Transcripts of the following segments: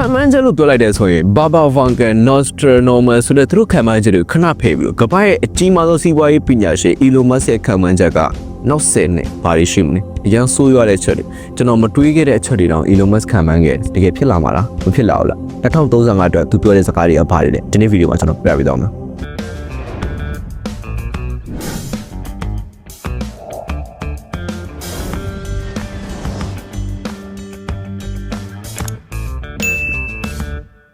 ခံမှန်းချက်လို့ပြောလိုက်တဲ့ဆိုရင် Baba Vanga Nostradamus ဆိုတဲ့သူတို့ခံမှန်းချက်တွေခဏဖယ်ပြီးတော့ကမ္ဘာရဲ့အကြီးမားဆုံးစီးပွားရေးပညာရှင် Elon Musk ရဲ့ခံမှန်းချက်ကနောက်10နှစ်ဘာတွေရှိမလဲအရင်ဆိုးရွားတဲ့အချက်တွေကျွန်တော်မတွေးခဲ့တဲ့အချက်တွေတောင် Elon Musk ခံမှန်းခဲ့တယ်တကယ်ဖြစ်လာမှာလားမဖြစ်လာဘူးလား2035အတွက်သူပြောတဲ့စကားတွေကဘာတွေလဲဒီနေ့ဗီဒီယိုမှာကျွန်တော်ပြပြသွားမ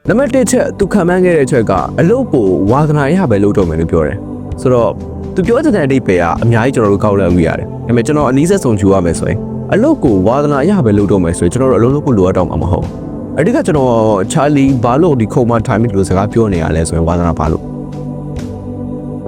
နံပါတ်1ချက်သူခံမှန်းခဲ့တဲ့ချက်ကအလုပ်ကိုဝါသနာရပဲလုပ်တော့မယ်လို့ပြောတယ်ဆိုတော့သူပြောတဲ့အတိတ်ပဲကအများကြီးကျွန်တော်တို့ကောက်လှမ်းမိရတယ်ဒါပေမဲ့ကျွန်တော်အနည်းဆက်ဆုံးယူရမယ်ဆိုရင်အလုပ်ကိုဝါသနာရပဲလုပ်တော့မယ်ဆိုရင်ကျွန်တော်တို့အလုပ်လုပ်ဖို့လိုအပ်တော့မှာမဟုတ်ဘူးအတိတ်ကကျွန်တော်ချာလီဘာလို့ဒီခုံမ timing လို့စကားပြောနေရလဲဆိုရင်ဝါသနာဘာလို့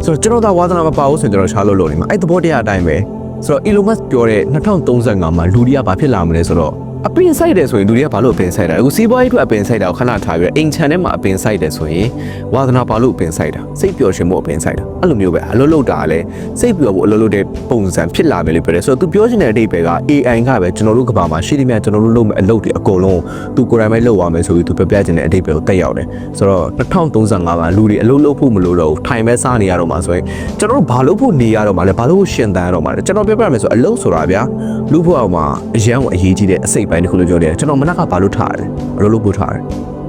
ဆိုတော့ကျွန်တော်ကဝါသနာမပါဘူးဆိုရင်ကျွန်တော်ရှားလို့လုပ်နေမှာအဲ့သဘောတရားအတိုင်းပဲဆိုတော့ Elon Musk ပြောတဲ့2035မှာလူတွေကဘာဖြစ်လာမလဲဆိုတော့ အပင်ဆိုင်တယ်ဆိုရင်လူတွေကဘာလို့အပင်ဆိုင်တာလဲအခုစီးပွားရေးအတွက်အပင်ဆိုင်တာကိုခဏထားပြီးတော့အိမ်ချန်ထဲမှာအပင်ဆိုင်တယ်ဆိုရင်ဝါသနာဘာလို့အပင်ဆိုင်တာစိတ်ပျော်ရွှင်ဖို့အပင်ဆိုင်တာအဲ့လိုမျိုးပဲအလုပ်လုပ်တာကလည်းစိတ်ပျော်ဖို့အလုပ်လုပ်တဲ့ပုံစံဖြစ်လာမယ်လို့ပြောတယ်ဆိုတော့သူပြောချင်တဲ့အဓိပ္ပာယ်က AI ကပဲကျွန်တော်တို့ကဘာမှာရှိသမျှကျွန်တော်တို့လုပ်မယ့်အလုပ်တွေအကုန်လုံးသူကိုယ်တိုင်ပဲလုပ်ရမယ်ဆိုပြီးသူပြောပြချင်တဲ့အဓိပ္ပာယ်ကိုတက်ရောက်တယ်ဆိုတော့2035မှာလူတွေအလုပ်လုပ်ဖို့မလိုတော့ဘူးထိုင်ပဲစားနေရတော့မှာဆိုရင်ကျွန်တော်တို့ဘာလုပ်ဖို့နေရတော့မှာလဲဘာလို့ရှင်သန်ရတော့မှာလဲကျွန်တော်ပြောပြမယ်ဆိုအလုပ်ဆိုတာဗျာလူဖို့အောင်မှာအရန်ကိုအရေးကြီးတဲ့အစိတ်ပိုင်းတစ်ခုလို့ပြောတယ်ကျွန်တော်မနက်ကဘာလို့ထားတယ်အလုပ်လုပ်ဖို့ထားတယ်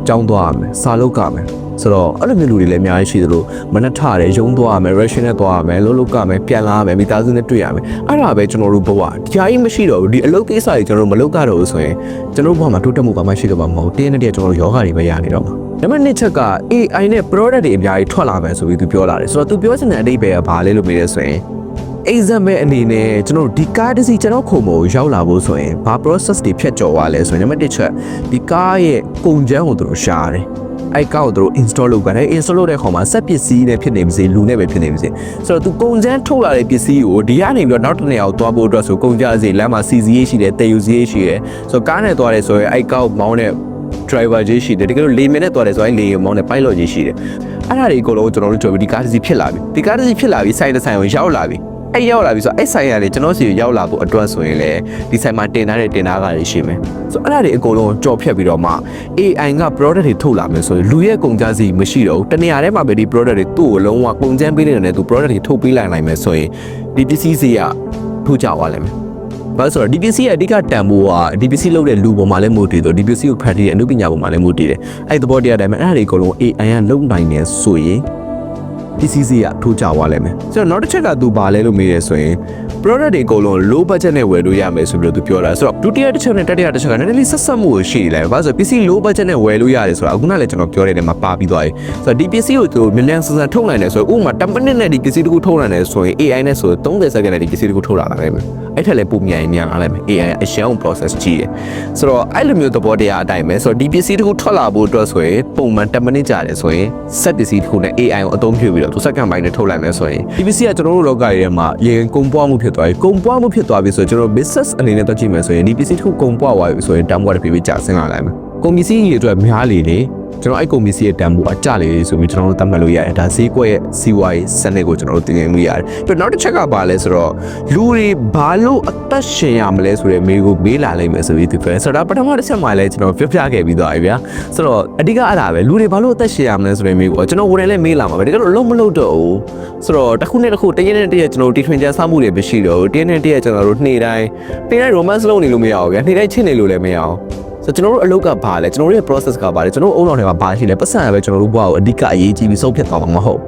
ကြောင်းသွားရမယ်စာလုပ်ကမယ်ဆိုတော့အဲ့လိုမျိုးလူတွေလည်းအများကြီးရှိသလိုမနှက်ထတယ်ရုံးသွားရမယ် ration နဲ့သွားရမယ်လှုပ်လှုပ်ကမယ်ပြန်လာရမယ်မိသားစုနဲ့တွေ့ရမယ်အဲ့ဒါပဲကျွန်တော်တို့ဘဝဒီအကြီးမရှိတော့ဘူးဒီအလုပ်ကိစ္စတွေကျွန်တော်တို့မလုပ်ကြတော့ဘူးဆိုရင်ကျွန်တော်တို့ဘဝမှာတိုးတက်မှုဘာမှရှိတော့မှာမဟုတ်တင်းနဲ့တည်းကျွန်တော်တို့ယောဂတွေပဲရနေတော့မှာနံပါတ်2ချက်က AI နဲ့ product တွေအများကြီးထွက်လာမယ်ဆိုပြီးသူပြောလာတယ်ဆိုတော့သူပြောချင်တဲ့အဓိပ္ပာယ်ကဘာလဲလို့မေးရဲဆိုရင် exam ရဲ့အနေနဲ့ကျွန်တော်တို့ဒီကားတစ်စီးကျွန်တော်ခုံမို့ရောက်လာဖို့ဆိုရင်ဘာ process တွေဖြတ်ကျော်သွားလဲဆိုရင်နံပါတ်1ချက်ဒီကားရဲ့ကုန်ကျန်းကိုသူတို့ရှာတယ်အဲ့ကောက်ကိုသူတို့ install လုပ်ကြတယ် install လုပ်တဲ့ခေါမှာစက်ပစ္စည်းနဲ့ဖြစ်နေပါစေလူနဲ့ပဲဖြစ်နေပါစေဆိုတော့သူကုန်ကျန်းထုတ်လာတဲ့ပစ္စည်းကိုဒီကနေပြီးတော့နောက်တစ်နေရာကိုသွားဖို့အတွက်ဆိုကုန်ကျစရိတ်လမ်းမှာ CCA ရှိတယ်တည်ယူစရိတ်ရှိတယ်ဆိုတော့ကားနဲ့သွားတယ်ဆိုရင်အဲ့ကောက်မောင်းတဲ့ driver ကြီးရှိတယ်တကယ်လို့လေမင်းနဲ့သွားတယ်ဆိုရင်လေမောင်းတဲ့ pilot ကြီးရှိတယ်အဲ့ဒါတွေအကုန်လုံးကျွန်တော်တို့ကြိုပြီးဒီကားတစ်စီးဖြစ်လာပြီဒီကားတစ်စီးဖြစ်လာပြီစိုက်တဲ့ဆိုင်ကိုရောက်လာပြီ အဲ့ရောက်လာပြီဆိုတော့အဲ့ဆိုင်ရလေကျွန်တော်စီကိုရောက်လာဖို့အတွက်ဆိုရင်လေဒီဆိုင်မှာတင်ထားတဲ့တင်ထားကတွေရှိမယ်ဆိုတော့အဲ့ဒါတွေအကုန်လုံးကြော်ဖြတ်ပြီးတော့မှ AI က product တွေထုတ်လာမယ်ဆိုရင်လူရဲ့ကုန်ကြစည်မရှိတော့ဘူးတနေရာထဲမှာပဲဒီ product တွေသူ့ကိုလုံးဝကုန်ကျန်းပေးနေတဲ့နဲ့သူ product တွေထုတ်ပေးလိုက်နိုင်မယ်ဆိုရင်ဒီပစ္စည်းစီကထိုးကြသွားလိမ့်မယ်ဘာလို့ဆိုတော့ဒီပစ္စည်းရဲ့အဓိကတန်ဖိုးကဒီပစ္စည်းလုပ်တဲ့လူပေါ်မှာလည်းမူတည်တော့ဒီပစ္စည်းကိုဖန်တီးတဲ့အမှုပညာပေါ်မှာလည်းမူတည်တယ်အဲ့ဒီသဘောတရားတိုင်းမှာအဲ့ဒါတွေအကုန်လုံး AI ကလုံနိုင်နေဆိုရင် ပစ္စည်းစီကထိုးကြသွားလိမ့်မယ်ဆိုတော့နောက်တစ်ချက်ကသူဘာလဲလို့မေးရဲဆိုရင် product တွေအကုန်လုံး low budget နဲ့ဝယ်လို့ရမယ်ဆိုပြီးတော့သူပြောတာဆိုတော့ဒုတိယတစ်ချက်နဲ့တတိယတစ်ချက်ကနည်းနည်းလေးဆက်ဆက်မှုကိုရှိနေတယ်ဘာလို့ဆိုတော့ပစ္စည်း low budget နဲ့ဝယ်လို့ရတယ်ဆိုတာအခုနလည်းကျွန်တော်ပြောတဲ့နေရာမှာပါပြီးသွားပြီဆိုတော့ဒီပစ္စည်းကိုသူမြန်မြန်ဆန်ဆန်ထုတ်နိုင်တယ်ဆိုတော့ဥပမာ10မိနစ်နဲ့ဒီပစ္စည်းတစ်ခုထုတ်နိုင်တယ်ဆိုရင် AI နဲ့ဆို30စက္ကန့်နဲ့ဒီပစ္စည်းတစ်ခုထုတ်လာတာပဲအဲ့ထက်လည်းပုံမြန်ရင်မြန်လာလိမ့်မယ် AI အရှောင်း process ကြီးတယ်ဆိုတော့အဲ့လိုမျိုးသဘောတရားအတိုင်းပဲဆိုတော့ဒီပစ္စည်းတစ်ခုထွက်လာဖို့အတွက်ဆိုရင်ပုံမှန်10မိနစ်ကြာတယ်ဆိုရင်စက်ပစ္စည်းတစ်ခုနဲ့ AI ကိုအသုံးပြုပြီးတော့သူစက္ကန့်ပိုင်းနဲ့ထုတ်လိုက်မယ်ဆိုရင်ဒီပစ္စည်းကကျွန်တော်တို့လောကကြီးထဲမှာရေကုန်ပွားမှုဖြစ်သွားပြီကုန်ပွားမှုဖြစ်သွားပြီဆိုတော့ကျွန်တော် business အနေနဲ့တွက်ကြည့်မယ်ဆိုရင်ဒီပစ္စည်းတစ်ခုကုန်ပွားသွားပြီဆိုရင်တန်ဖိုးတစ်ပြေးပြေးကျဆင်းလာနိုင်မယ်ကုန်ပစ္စည်းကြီးတွေအတွက်များလေလေ ကျွန်တော်အဲ့ကုန်ပစ္စည်းရဲ့တန်ဖိုးအကျလေဆိုပြီးကျွန်တော်တို့သတ်မှတ်လို့ရတယ်ဒါဈေးကွက်ရဲ့စီးပွားရေးစနစ်ကိုကျွန်တော်တို့တင်ပြလို့ရတယ်ပြီးတော့နောက်တစ်ချက်ကပါလဲဆိုတော့လူတွေဘာလို့အသက်ရှင်ရမလဲဆိုတဲ့မေးကိုမေးလာလိမ့်မယ်ဆိုပြီးသူပြောတယ်ဆိုတော့ပထမတစ်ချက်မှလည်းကျွန်တော်ပြောပြခဲ့ပြီးသွားပြီဗျာဆိုတော့အဓိကအဲ့ဒါပဲလူတွေဘာလို့အသက်ရှင်ရမလဲဆိုတဲ့မေးကိုကျွန်တော်ဝင်လည်းမေးလာမှာပဲတကယ်လို့လုံးမလုံးတော့ဘူးဆိုတော့တစ်ခုနဲ့တစ်ခုတရက်နဲ့တရက်ကျွန်တော်တို့တီထွင်ကြဆမှုတွေမရှိတော့ဘူးတရက်နဲ့တရက်ကျွန်တော်တို့နေ့တိုင်းနေ့တိုင်း romance လုပ်နေလို့မရဘူးဗျာနေ့တိုင်းချစ်နေလို့လည်းမရအောင် ဆိုကျွန်တော်တို့အလုပ်ကဘာလဲကျွန်တော်တို့ရဲ့ process ကဘာလဲကျွန်တော်တို့အုံတော်တွေမှာဘာရှိလဲပတ်စံရပဲကျွန်တော်တို့ဘဝကိုအဓိကအရေးကြီးပြီးဆုံးဖြတ်သွားမှာမဟုတ်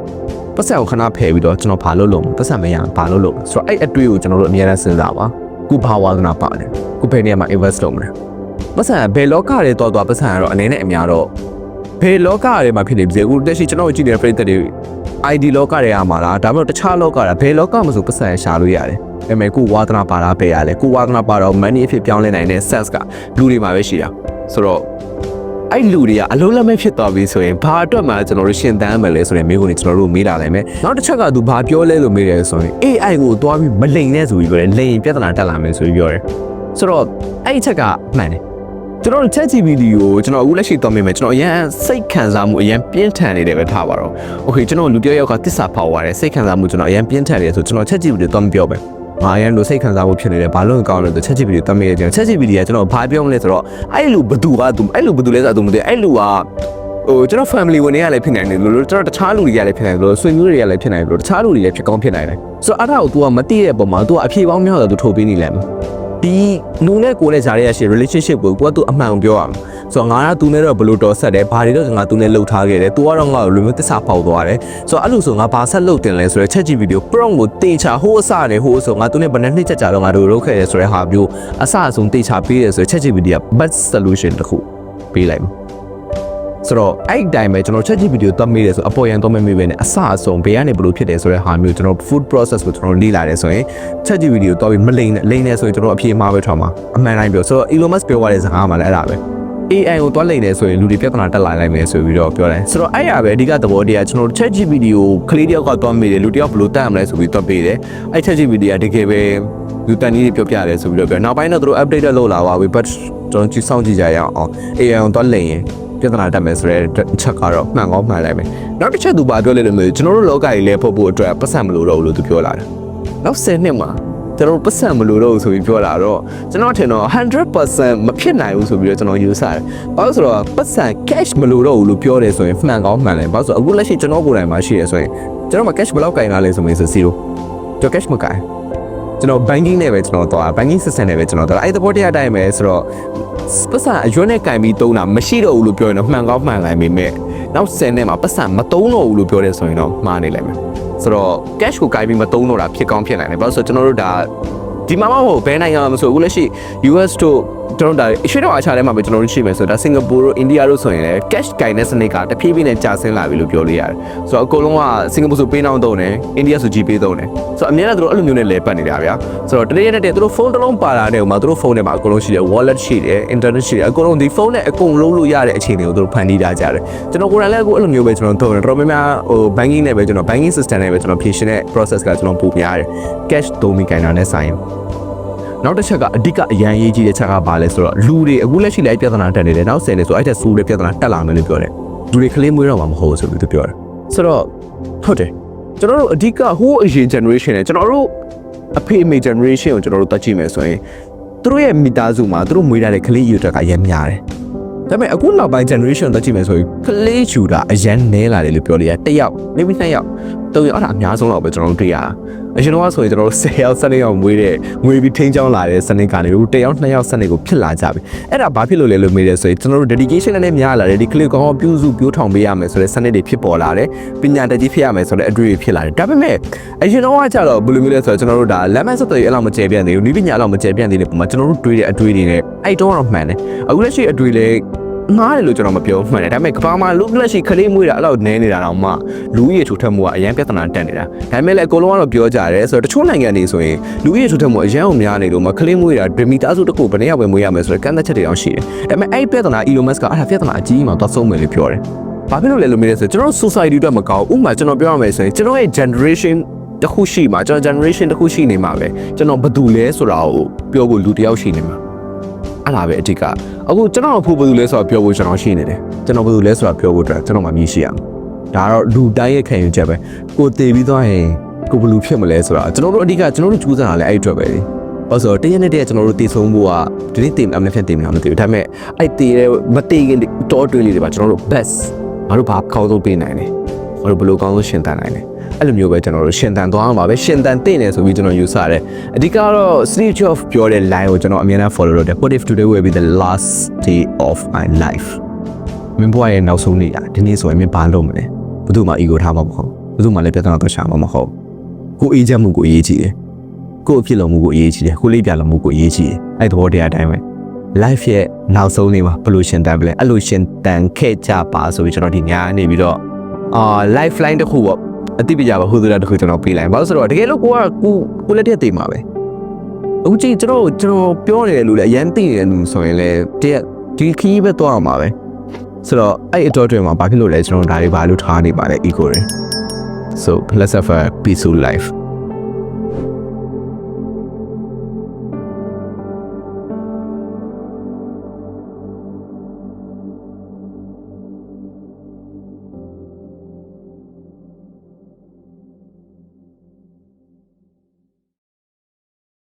ပတ်စံကိုခဏဖယ်ပြီးတော့ကျွန်တော်ဘာလုပ်လို့ပတ်စံမရဘာလုပ်လို့ဆိုတော့အဲ့အတွေ့ကိုကျွန်တော်တို့အများအားစဉ်းစားပါခုဘာဝါသနာပါတယ်ခုဘယ်နေရာမှာ invest လုပ်မလဲပတ်စံဘယ်လောကတွေတော်တော်ပတ်စံရတော့အနေနဲ့အများတော့ဘယ်လောကတွေမှာဖြစ်နေပြီအခုတက်ရှိကျွန်တော်ကြည့်နေတဲ့ပရိသတ်တွေ ID လောကတွေကမှာလားဒါမှမဟုတ်တခြားလောကတာဘယ်လောကမှာဆိုပတ်စံရှာလို့ရတယ် ဒါပေမဲ့ကိုဝါသနာပါတာပဲရလဲကိုဝါသနာပါတော့ money အဖြစ်ပြောင်းလဲနိုင်တဲ့ sets ကလူတွေမှာပဲရှိတာဆိုတော့အဲ့လူတွေကအလုံးလက်မဲ့ဖြစ်သွားပြီဆိုရင်ဘာအတွက်မှကျွန်တော်တို့ရှင်သန်မယ်လဲဆိုရင်မိကိုနေကျွန်တော်တို့မေးလာနိုင်မယ်နောက်တစ်ချက်ကသူဘာပြောလဲလို့မေးတယ်ဆိုရင် AI ကိုသွားပြီးမလိန်နဲ့ဆိုပြီးပြောတယ်လိန်ပြဿနာတက်လာမယ်ဆိုပြီးပြောတယ်ဆိုတော့အဲ့ဒီချက်ကမှန်တယ်ကျွန်တော်တို့ ChatGPT ကိုကျွန်တော်အခုလက်ရှိသွားမိမယ်ကျွန်တော်အရန်စိတ်ခံစားမှုအရန်ပြင်းထန်နေတယ်ပဲထားပါတော့။ Okay ကျွန်တော်လူတယောက်ယောက်ကတစ္ဆာဖောက်သွားတယ်စိတ်ခံစားမှုကျွန်တော်အရန်ပြင်းထန်နေတယ်ဆိုကျွန်တော် ChatGPT သွားမပြောပဲ။ ငါအရင်လိုစိတ်ခံစားဖို့ဖြစ်နေတယ်ဘာလို့ကောင်းလဲဆိုချက်ချစ်ဗီဒီယိုတတ်မိရကျွန်တော်ချက်ချစ်ဗီဒီယိုကကျွန်တော်ဘာပြောမလဲဆိုတော့အဲ့လူဘသူကသူအဲ့လူဘသူလဲဆိုတော့သူမသိအဲ့လူကဟိုကျွန်တော် family ဝင်တွေကလည်းဖြစ်နိုင်တယ်လို့ကျွန်တော်တခြားလူတွေကလည်းဖြစ်နိုင်တယ်လို့ဆွေမျိုးတွေကလည်းဖြစ်နိုင်တယ်လို့တခြားလူတွေလည်းဖြစ်ကောင်းဖြစ်နိုင်တယ်ဆိုတော့အဲ့ဒါကို तू ကမသိတဲ့ပုံမှာ तू ကအဖြေပေါင်းများတော့ तू ထုတ်ပေးနေလဲ ဒီလူနဲ့ကိုနဲ့ဂျာရဲရရှိ relationship ကိုကိုကသူအမှန်ပြောရမှာဆိုတော့ငါကသူနဲ့တော့ဘလို့တော်ဆက်တယ်ဘာတွေတော့ငါသူနဲ့လှုပ်ထားခဲ့တယ်သူကတော့ငါ့ကိုလူမျိုးတစ္ဆာပေါက်သွားတယ်ဆိုတော့အဲ့လိုဆိုငါဘာဆက်လှုပ်တင်လဲဆိုတော့ chat GPT prompt ကိုတင်ချဟိုးအစနဲ့ဟိုးဆိုငါသူနဲ့ဘယ်နှစ်နှစ်ကြာကြာတော့ငါတို့ရုပ်ခဲ့ရဆိုတဲ့ဟာမျိုးအစအဆုံးတင်ချပေးရဆိုတော့ chat GPT က best solution တစ်ခုပေးလိုက်မှာ ဆိုတော့အဲ့ဒီတိုင်းပဲကျွန်တော်ချက်ကြည့်ဗီဒီယိုသတ်မိတယ်ဆိုအပေါ်ရန်တော့မမေ့ပဲနဲ့အစအဆုံးဘေးကနေဘယ်လိုဖြစ်တယ်ဆိုတဲ့ဟာမျိုးကျွန်တော် food process ကိုကျွန်တော်လေ့လာတယ်ဆိုရင်ချက်ကြည့်ဗီဒီယိုတော့ပြီးမလိမ့်နဲ့လိမ့်နေဆိုရင်ကျွန်တော်အပြေမှားပဲထွက်မှာအမှန်တိုင်းပြောဆိုတော့ Elon Musk ပြောရတဲ့စကားမှလည်းအဲ့ဒါပဲ AI ကိုတွားလိမ့်နေဆိုရင်လူတွေပြဿနာတက်လာနိုင်မယ်ဆိုပြီးတော့ပြောတယ်ဆိုတော့အဲ့ရပဲအဓိကသဘောတရားကျွန်တော် ChatGPT ကိုကလေးတယောက်ကတွားမိတယ်လူတယောက်ဘယ်လိုတက်ရမလဲဆိုပြီးတွားပေးတယ်အဲ့ ChatGPT ကတကယ်ပဲလူတန်ကြီးတွေပြောပြတယ်ဆိုပြီးတော့ပြောနောက်ပိုင်းတော့သူတို့ update လုပ်လာပါပြီ but ကျွန်တော်ကြည့်စောင့်ကြည့်ကြရအောင် AI ကိုတွားလိမ့်ရင် ပြဿနာတက်မယ်ဆိုတဲ့ချက်ကတော့မှန်ကောင်းမှန်လိုက်မယ်နောက်တစ်ချက်သူပါပြောလိုက်လို့မျိုးကျွန်တော်တို့လောကကြီးလဲဖို့ဖို့အတွက်ပတ်စံမလို့တော့ဘူးလို့သူပြောလာတယ်နောက်10နှစ်မှာကျွန်တော်ပတ်စံမလို့တော့ဆိုပြီးပြောလာတော့ကျွန်တော်ထင်တော့100%မဖြစ်နိုင်ဘူးဆိုပြီးတော့ကျွန်တော်ယူဆတယ်။ဘာလို့ဆိုတော့ပတ်စံ cash မလို့တော့ဘူးလို့ပြောတယ်ဆိုရင်မှန်ကောင်းမှန်တယ်။ဘာလို့ဆိုအခုလက်ရှိကျွန်တော်ကိုယ်တိုင်မှာရှိရဆိုရင်ကျွန်တော်မှာ cash ဘယ်လောက်ကင်လာလဲဆိုရင်ဆို0ကျွန်တော် cash မကင် ကျွန်တော် banking နဲ့ပဲကျွန်တော်တော့ banking system နဲ့ပဲကျွန်တော်တော့အဲ့ဒီဘောတရားအတိုင်းပဲဆိုတော့ပတ်စံအရွက်နဲ့ကင်ပြီးတုံးတာမရှိတော့ဘူးလို့ပြောရင်တော့မှန်ကောင်းမှန်လိုက်ပေမဲ့နောက်10နှစ်မှာပတ်စံမတုံးတော့ဘူးလို့ပြောတယ်ဆိုရင်တော့မှားနေလိမ့်မယ်ဆိုတော့ cash ကိုကင်ပြီးမတုံးတော့တာဖြစ်ကောင်းဖြစ်နိုင်တယ်ဘာလို့ဆိုတော့ကျွန်တော်တို့ဒါ ဒီမှာမဟုတ်ဘယ်နိုင်ငံမှာမဆိုအခုလက်ရှိ US တို့ကျွန်တော်ဒါအရှေ့တော့အားချထဲမှာပဲကျွန်တော်တို့ရှိမယ်ဆိုတော့ဒါစင်ကာပူတို့အိန္ဒိယတို့ဆိုရင်လည်း cash ကင်တဲ့စနစ်ကတဖြည်းဖြည်းနဲ့ကျဆင်းလာပြီလို့ပြောလို့ရတယ်ဆိုတော့အကုန်လုံးကစင်ကာပူဆိုပေးနှောင်းသုံးတယ်အိန္ဒိယဆို GP သုံးတယ်ဆိုတော့အများနဲ့တို့အဲ့လိုမျိုးနဲ့လဲပတ်နေတာဗျာဆိုတော့တနေ့ရက်နဲ့တို့ဖုန်းတစ်လုံးပါလာတဲ့ဥမာတို့ဖုန်းထဲမှာအကုန်လုံးရှိတယ် wallet ရှိတယ် internet ရှိတယ်အကုန်လုံးဒီဖုန်းနဲ့အကုန်လုံးလို့ရတဲ့အခြေအနေကိုတို့ဖန်တီးထားကြတယ်ကျွန်တော်ကိုယ်တိုင်လည်းအခုအဲ့လိုမျိုးပဲကျွန်တော်သုံးတယ်တော်တော်များများဟို banking နဲ့ပဲကျွန်တော် banking system နဲ့ပဲကျွန်တော်ဖြည့်ရှင်တဲ့ process ကကျွန်တော်ပိုများတယ် cash သုံးပြီးကင်တာနဲ့ဆိုင် နောက်တစ်ချက်ကအဓိကအရန်ရေးကြီးတဲ့ချက်ကဘာလဲဆိုတော့လူတွေအခုလက်ရှိလည်းပြဿနာတက်နေတယ်နောက်10နှစ်ဆိုအဲ့ထက်ဆိုးတဲ့ပြဿနာတက်လာမယ်လို့ပြောတယ်လူတွေကလေးမွေးတော့မှာမဟုတ်ဘူးဆိုပြီးသူပြောတယ်ဆိုတော့ဟုတ်တယ်ကျွန်တော်တို့အဓိကဟိုးအရင် generation နဲ့ကျွန်တော်တို့အဖေအမေ generation ကိုကျွန်တော်တို့တက်ကြည့်မယ်ဆိုရင်သူတို့ရဲ့မိသားစုမှာသူတို့မွေးထားတဲ့ကလေးယူတက်ကရမ်းများတယ်ဒါပေမဲ့အခုနောက်ပိုင်း generation တက်ကြည့်မယ်ဆိုရင်ကလေးယူတာအရန်နဲလာတယ်လို့ပြောလို့ရတစ်ယောက် maybe နှစ်ယောက် သုံးယောက်အဲ့ဒါအများဆုံးတော့ပဲကျွန်တော်တို့တွေ့ရတာအရင်တော့ဆိုရင်ကျွန်တော်တို့10ယောက်12ယောက်မွေးတဲ့ငွေပြီးထိန်းချောင်းလာတဲ့စနစ်ကနေတို့1ယောက်2ယောက်စနစ်ကိုဖြစ်လာကြပြီအဲ့ဒါဘာဖြစ်လို့လဲလို့မေးတယ်ဆိုရင်ကျွန်တော်တို့ dedication နဲ့များလာတယ်ဒီ click ကောင်းပြုစုပြိုးထောင်ပေးရမယ်ဆိုတဲ့စနစ်တွေဖြစ်ပေါ်လာတယ်ပညာတတ်ကြီးဖြစ်ရမယ်ဆိုတဲ့အတွေ့အကြုံဖြစ်လာတယ်ဒါပေမဲ့အရင်တော့ကကြတော့ဘယ်လိုမျိုးလဲဆိုတော့ကျွန်တော်တို့ဒါလမ်းမဆက်သွယ်ရေးအလောက်မကျယ်ပြန့်သေးဘူးဤပညာအလောက်မကျယ်ပြန့်သေးတဲ့ပုံမှာကျွန်တော်တို့တွေးတဲ့အတွေ့အကြုံတွေနဲ့အဲ့တော့တော့မှန်တယ်အခုလက်ရှိအတွေ့လေ ငားတယ်လို့ကျွန်တော်မပြောမှန်တယ်ဒါပေမဲ့ကဘာမှာလူလက်ရှိခလေးမွေးတာအဲ့လောက်နည်းနေတာတော့မှလူကြီးထူထပ်မှုကအရင်ပြဿနာတက်နေတာဒါပေမဲ့လည်းအကုန်လုံးကတော့ပြောကြတယ်ဆိုတော့တချို့နိုင်ငံတွေဆိုရင်လူကြီးထူထပ်မှုအရင်အောင်များနေလို့မခလေးမွေးတာဒမီတာစုတစ်ခုဘယ်နှစ်ယောက်ပဲမွေးရမယ်ဆိုတော့ကန့်သက်ချက်တွေအောင်ရှိတယ်ဒါပေမဲ့အဲ့ပြဿနာ Elon Musk ကအဲ့ဒါပြဿနာအကြီးကြီးမှသွားဆုံးမယ်လို့ပြောတယ်ဘာဖြစ်လို့လဲလို့မေးတယ်ဆိုကျွန်တော် society အတွက်မကောင်းဥပမာကျွန်တော်ပြောရမယ်ဆိုရင်ကျွန်တော်ရဲ့ generation တခုရှိမှာကျွန်တော် generation တခုရှိနေမှာပဲကျွန်တော်ဘယ်သူလဲဆိုတာကိုပြောဖို့လူတစ်ယောက်ရှိနေမှာ အဲ့ဒါပဲအဓိကအခုကျွန်တော်ဖို့ဘယ်သူလဲဆိုတာပြောဖို့ကျွန်တော်ရှိနေတယ်ကျွန်တော်ဘယ်သူလဲဆိုတာပြောဖို့အတွက်ကျွန်တော်မှမြည်ရှိရမှာဒါကတော့လူတိုင်းရဲ့ခံယူချက်ပဲကိုတည်ပြီးသွားရင်ကိုဘယ်လိုဖြစ်မလဲဆိုတာကျွန်တော်တို့အဓိကကျွန်တော်တို့ကြိုးစားတာလည်းအဲ့အတွက်ပဲလေဘာလို့ဆိုတော့တရက်နဲ့တရက်ကျွန်တော်တို့တည်ဆုံးဖို့ကဒီနေ့တည်မလားမဖြစ်တည်မလားမသိဘူးဒါပေမဲ့အဲ့တည်တဲ့မတည်ခင်တော့တွင်းလေးတွေပါကျွန်တော်တို့ best ငါတို့ဘာကောင်းဆုံးပေးနိုင်လဲငါတို့ဘယ်လိုကောင်းဆုံးရှင်သန်နိုင်လဲ အဲ့လိုမျိုးပဲကျွန်တော်တို့ရှင်သန်သွားအောင်ပါပဲရှင်သန်သိနေဆိုပြီးကျွန်တော်ယူဆတယ်အဓိကတော့ Steve Jobs ပြောတဲ့ line ကိုကျွန်တော်အမြဲတမ်း follow လုပ်တယ် What if today will be the last day of my life မင်းဘွားရဲ့နောက်ဆုံးနေ့อ่ะဒီနေ့ဆိုရင်မင်းဘာလုပ်မလဲဘယ်သူမှ ego ထားမှာမဟုတ်ဘယ်သူမှလည်းပြဿနာတော့ရှာမှာမဟုတ်ကိုအေးချမ်းမှုကိုအရေးကြီးတယ်ကိုအဖြစ်လုံးမှုကိုအရေးကြီးတယ်ကိုလေးပြလုံးမှုကိုအရေးကြီးတယ်အဲ့သဘောတရားအတိုင်းပဲ life ရဲ့နောက်ဆုံးနေ့မှာဘယ်လိုရှင်တန်ပလဲအဲ့လိုရှင်တန်ခဲ့ကြပါဆိုပြီးကျွန်တော်ဒီညာနေပြီးတော့အာ lifeline တစ်ခုပေါ့ အတိပကြပါဟိုသူတာတစ်ခုကျွန်တော်ပေးလိုက်ဘာလို့ဆိုတော့တကယ်လို့ကိုကကိုကိုလက်ထက်တည်မှာပဲအခုကြည့်ကျွန်တော်ကျွန်တော်ပြောနေတယ်လို့လည်းအရန်သိနေတယ်လို့ဆိုရင်လည်းတရက်ဒီခီးပဲသွားအောင်ပါပဲဆိုတော့အဲ့အတော်တွင်မှာဘာဖြစ်လို့လဲကျွန်တော်ဒါတွေဘာလို့ထားနေပါလဲ ego တွေ so let's have a peaceful life